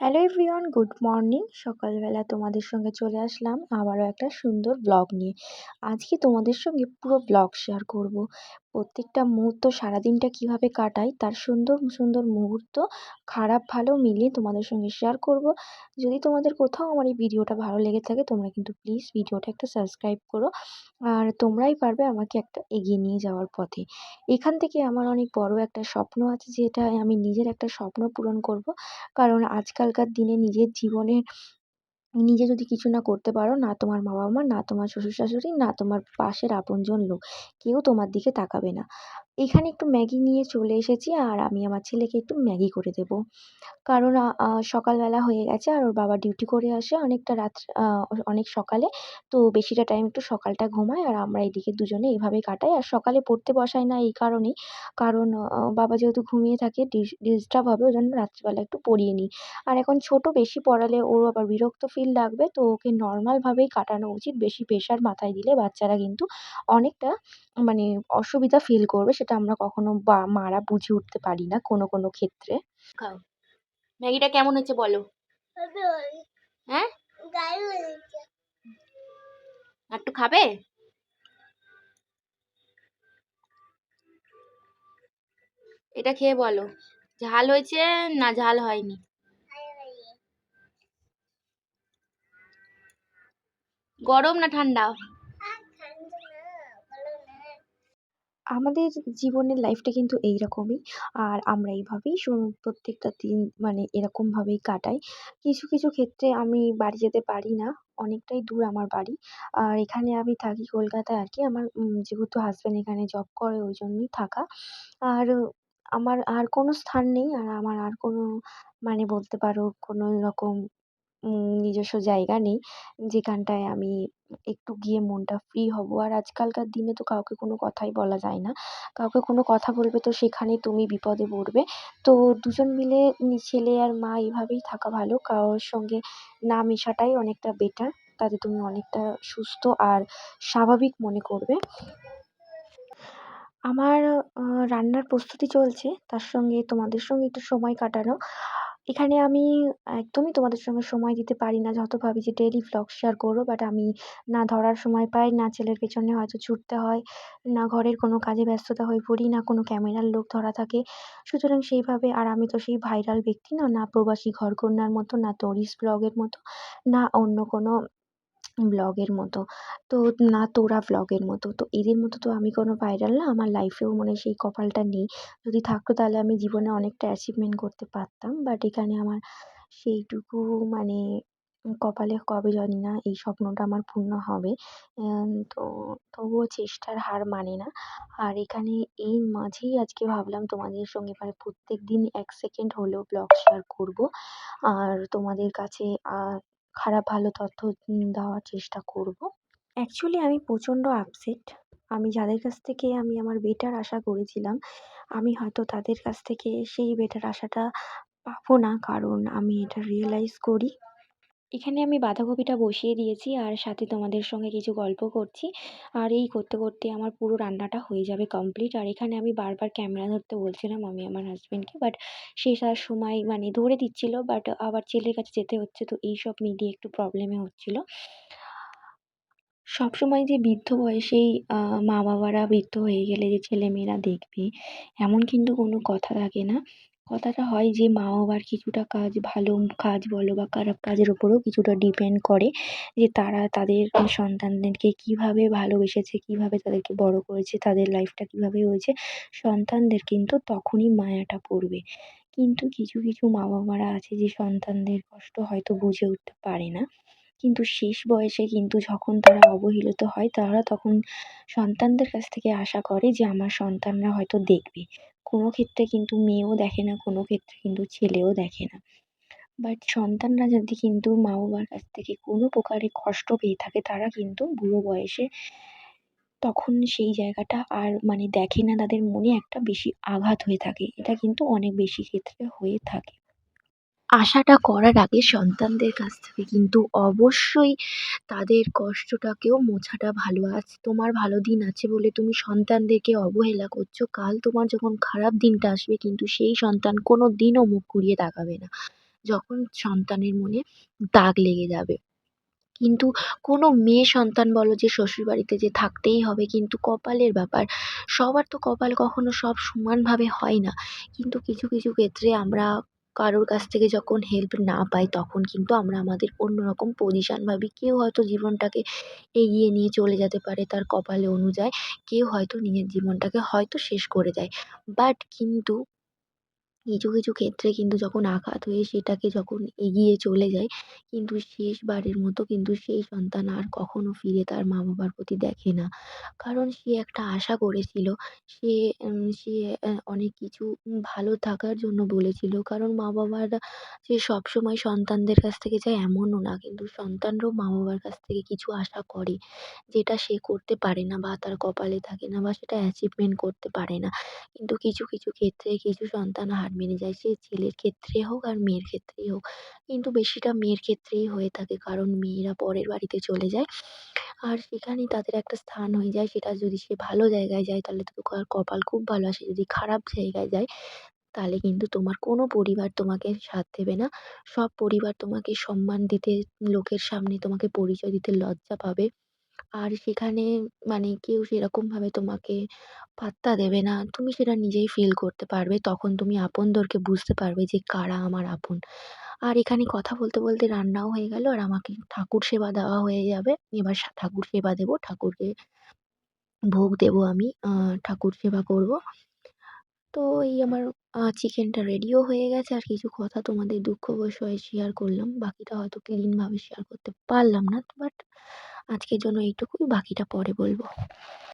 Hello everyone good morning সকালবেলা তোমাদের সঙ্গে চলে আসলাম আবারও একটা সুন্দর ব্লগ নিয়ে। আজকে তোমাদের সঙ্গে পুরো ব্লগ শেয়ার করব। প্রত্যেকটা মুহূর্ত সারাদিনটা কীভাবে কাটাই, তার সুন্দর সুন্দর মুহূর্ত, খারাপ, ভালো মিলিয়ে তোমাদের সঙ্গে শেয়ার করব। যদি তোমাদের কোথাও আমার এই ভিডিওটা ভালো লেগে থাকে, তোমরা কিন্তু প্লিজ ভিডিওটা একটা সাবস্ক্রাইব করো। আর তোমরাই পারবে আমাকে একটা এগিয়ে নিয়ে যাওয়ার পথে। এখান থেকে আমার অনেক বড় একটা স্বপ্ন আছে, যেটা আমি নিজের একটা স্বপ্ন পূরণ করব। কারণ আজকালকার দিনে নিজের জীবনের নিজে যদি কিছু না করতে পারো, না তোমার মা বাবা না তোমার শ্বশুর শাশুড়ি, না তোমার পাশের আপনজন লোক, কেউ তোমার দিকে তাকাবে না। এখানে একটু ম্যাগি নিয়ে চলে এসেছি আর আমি আমার ছেলেকে একটু ম্যাগি করে দেবো। কারণ সকালবেলা হয়ে গেছে আর ওর বাবা ডিউটি করে আসে অনেকটা রাত অনেক সকালে। তো বেশিটা টাইম একটু সকালটা ঘুমায় আর আমরা এদিকে দুজনে এইভাবেই কাটাই। আর সকালে পড়তে বসাই না এই কারণেই। কারণ বাবা যেহেতু ঘুমিয়ে থাকে ডিস্টার্ব হবে ওই জন্য রাত্রিবেলা একটু পড়িয়ে নিই। আর এখন ছোট বেশি পড়ালে ওর আবার বিরক্ত ফিল লাগবে। তো ওকে নর্মালভাবেই কাটানো উচিত। বেশি প্রেশার মাথায় দিলে বাচ্চারা কিন্তু অনেকটা মানে অসুবিধা ফিল করবে সেটা আমরা কখনো বা মারা বুঝে উঠতে পারি না কোনো কোনো ক্ষেত্রে। খাও। ম্যাগিটা কেমন হচ্ছে বলো? হ্যাঁ? একটু খাবে? এটা খেয়ে বলো, ঝাল হয়েছে না ঝাল হয়নি? গরম না ঠান্ডা? আমাদের জীবনের লাইফটা কিন্তু এই রকমই আর আমরা এইভাবেই প্রত্যেকটা দিন মানে এরকমভাবেই কাটাই। কিছু কিছু ক্ষেত্রে আমি বাড়ি যেতে পারি না। অনেকটাই দূর আমার বাড়ি। আর এখানে আমি থাকি কলকাতায় আর কি আমার যেহেতু হাজব্যান্ড এখানে জব করে, ওই জন্যই থাকা। আর আমার আর কোনো স্থান নেই। আর আমার আর কোনো মানে বলতে পারো, কোনো রকম নিজস্ব জায়গা নেই। যেখানটায় আমি একটু গিয়ে মনটা ফ্রি হব। আর আজকালকার দিনে তো কাউকে কোনো কথাই বলা যায় না। কাউকে কোনো কথা বলবে তো সেখানে তুমি বিপদে পড়বে। তো দুজন মিলে ছেলে আর মা এভাবেই থাকা ভালো। কারোর সঙ্গে না মেশাটাই অনেকটা বেটার তাতে তুমি অনেকটা সুস্থ আর স্বাভাবিক মনে করবে। আমার রান্নার প্রস্তুতি চলছে। তার সঙ্গে তোমাদের সঙ্গে একটু সময় কাটানো। এখানে আমি একদমই তোমাদের সঙ্গে সময় দিতে পারি না, যত ভাবি যে ডেইলি ভ্লগ শেয়ার করব বাট আমি না ধরার সময় পাই, না ছেলের পেছনে হয়তো ছুটতে হয়, না ঘরের কোনো কাজে ব্যস্ততা হয়ে পড়ি, না কোনো ক্যামেরার লোক ধরা থাকে। সুতরাং সেইভাবে, আর আমি তো সেই ভাইরাল ব্যক্তি না না প্রবাসী ঘরকন্নার মতো, না তরিস ব্লগের মতো, না অন্য কোনো ব্লগের মতো। তো না তোরা ব্লগের মতো। তো এদের মতো তো আমি কোনো ভাইরাল না, আমার লাইফেও মনে হয় সেই কপালটা নেই। যদি থাকতো তাহলে আমি জীবনে অনেকটা অ্যাচিভমেন্ট করতে পারতাম। বাট এখানে আমার সেইটুকু মানে কপালে কবে জানি না এই স্বপ্নটা আমার পূর্ণ হবে। তো তবুও চেষ্টার হার মানে না। আর এখানে এই মাঝেই আজকে ভাবলাম তোমাদের সঙ্গে মানে প্রত্যেক দিন এক সেকেন্ড হলেও ব্লগ শেয়ার করব। আর তোমাদের কাছে খারাপ ভালো তথ্য দেওয়ার চেষ্টা করব। অ্যাকচুয়ালি আমি প্রচণ্ড আপসেট আমি যাদের কাছ থেকে আমি আমার বেটার আশা করেছিলাম, আমি হয়তো তাদের কাছ থেকে সেই বেটার আশাটা পাবো না, কারণ আমি এটা রিয়েলাইজ করি। এখানে আমি বাঁধাকপিটা বসিয়ে দিয়েছি, আর সাথে তোমাদের সঙ্গে কিছু গল্প করছি। আর এই করতে করতে আমার পুরো রান্নাটা হয়ে যাবে কমপ্লিট আর এখানে আমি বারবার ক্যামেরা ধরতে বলছিলাম আমি আমার হাজব্যান্ডকে বাট সে তার সময় মানে ধরে দিচ্ছিল বাট আবার ছেলের কাছে যেতে হচ্ছে, তো এই সব মিলিয়ে একটু প্রবলেমে হচ্ছিল। সবসময় যে বৃদ্ধ বয়সেই মা বাবারা বৃদ্ধ হয়ে গেলে যে ছেলেমেয়েরা দেখবে, এমন কিন্তু কোনো কথা থাকে না। কথাটা হয় যে মা বাবার কিছুটা কাজ ভালো কাজ বলো বা খারাপ কাজের ওপরেও কিছুটা ডিপেন্ড করে যে তারা তাদের সন্তানদেরকে কীভাবে ভালোবেসেছে, কীভাবে তাদেরকে বড় করেছে, তাদের লাইফটা কীভাবে হয়েছে, সন্তানদের কিন্তু তখনই মায়াটা পড়বে। কিন্তু কিছু কিছু মা বাবারা আছে যে সন্তানদের কষ্ট হয়তো বুঝে উঠতে পারে না। কিন্তু শেষ বয়সে কিন্তু যখন তারা অবহেলিত হয়, তারা তখন সন্তানদের কাছ থেকে আশা করে যে, আমার সন্তানরা হয়তো দেখবে। কোনো ক্ষেত্রে কিন্তু মেয়েও দেখে না, কোনো ক্ষেত্রে কিন্তু ছেলেও দেখে না। বাট সন্তানরা যদি কিন্তু মা বাবার কাছ থেকে কোনো প্রকারে কষ্ট পেয়ে থাকে, তারা কিন্তু বুড়ো বয়সে তখন সেই জায়গাটা আর মানে দেখে না, তাদের মনে একটা বেশি আঘাত হয়ে থাকে। এটা কিন্তু অনেক বেশি ক্ষেত্রে হয়ে থাকে। আশাটা করার আগে সন্তানদের কাছ থেকে। কিন্তু অবশ্যই তাদের কষ্টটাকেও মোছাটা ভালো। আজ তোমার ভালো দিন আছে বলে তুমি সন্তানদেরকে অবহেলা করছ। কাল তোমার যখন খারাপ দিনটা আসবে কিন্তু সেই সন্তান কোনো দিনও মুখ ঘুরিয়ে তাকাবে না। যখন সন্তানের মনে দাগ লেগে যাবে। কিন্তু কোনো মেয়ে সন্তান বলো যে শ্বশুরবাড়িতে যে থাকতেই হবে কিন্তু কপালের ব্যাপার। সবার তো কপাল কখনো সব সমানভাবে হয় না। কিন্তু কিছু কিছু ক্ষেত্রে আমরা কারোর কাছ থেকে যখন হেল্প না পাই, তখন কিন্তু আমরা আমাদের অন্য রকম পজিশান ভাবি। কেউ হয়তো জীবনটাকে এগিয়ে নিয়ে চলে যেতে পারে তার কপালে অনুযায়ী। কেউ হয়তো নিজের জীবনটাকে হয়তো শেষ করে দেয়। বাট কিন্তু কিছু কিছু ক্ষেত্রে কিন্তু যখন আঘাত হয়ে সেটাকে যখন এগিয়ে চলে যায়, কিন্তু শেষবারের মতো কিন্তু সেই সন্তান আর কখনো ফিরে তার মা বাবার প্রতি দেখে না। কারণ সে একটা আশা করেছিল, সে সে অনেক কিছু ভালো থাকার জন্য বলেছিল। কারণ মা বাবারা যে সবসময় সন্তানদের কাছ থেকে চায় এমনও না, কিন্তু সন্তানরাও মা বাবার কাছ থেকে কিছু আশা করে, যেটা সে করতে পারে না বা তার কপালে থাকে না বা সেটা অ্যাচিভমেন্ট করতে পারে না। কিন্তু কিছু কিছু ক্ষেত্রে কিছু সন্তান হার মেনে যায়, সে ছেলের ক্ষেত্রে হোক আর মেয়ের ক্ষেত্রেই হোক। কিন্তু বেশিটা মেয়ের ক্ষেত্রেই হয়ে থাকে, কারণ মেয়েরা পরের বাড়িতে চলে যায়। আর সেখানেই তাদের একটা স্থান হয়ে যায়, সেটা যদি সে ভালো জায়গায় যায়, তাহলে তো তার কপাল খুব ভালো। আর সে যদি খারাপ জায়গায় যায়, তাহলে কিন্তু তোমার কোনো পরিবার তোমাকে সাথ দেবে না। সব পরিবার তোমাকে সম্মান দিতে, লোকের সামনে তোমাকে পরিচয় দিতে লজ্জা পাবে। আর সেখানে মানে কেউ সেরকমভাবে তোমাকে পাত্তা দেবে না। তুমি সেটা নিজেই ফিল করতে পারবে। তখন তুমি আপনদেরকে বুঝতে পারবে যে কারা আমার আপন। আর এখানে কথা বলতে বলতে রান্নাও হয়ে গেল আর আমাকে ঠাকুর সেবা দেওয়া হয়ে যাবে। এবার ঠাকুর সেবা দেবো। ঠাকুরকে ভোগ দেবো আমি। ঠাকুর সেবা করব। তো এই আমার চিকেনটা রেডিও হয়ে গেছে। আর কিছু কথা তোমাদের দুঃখ বিষয়ে শেয়ার করলাম। বাকিটা হয়তো ক্লিনভাবে শেয়ার করতে পারলাম না। বাট আজকের জন্য এইটুকুই। বাকিটা পরে বলব।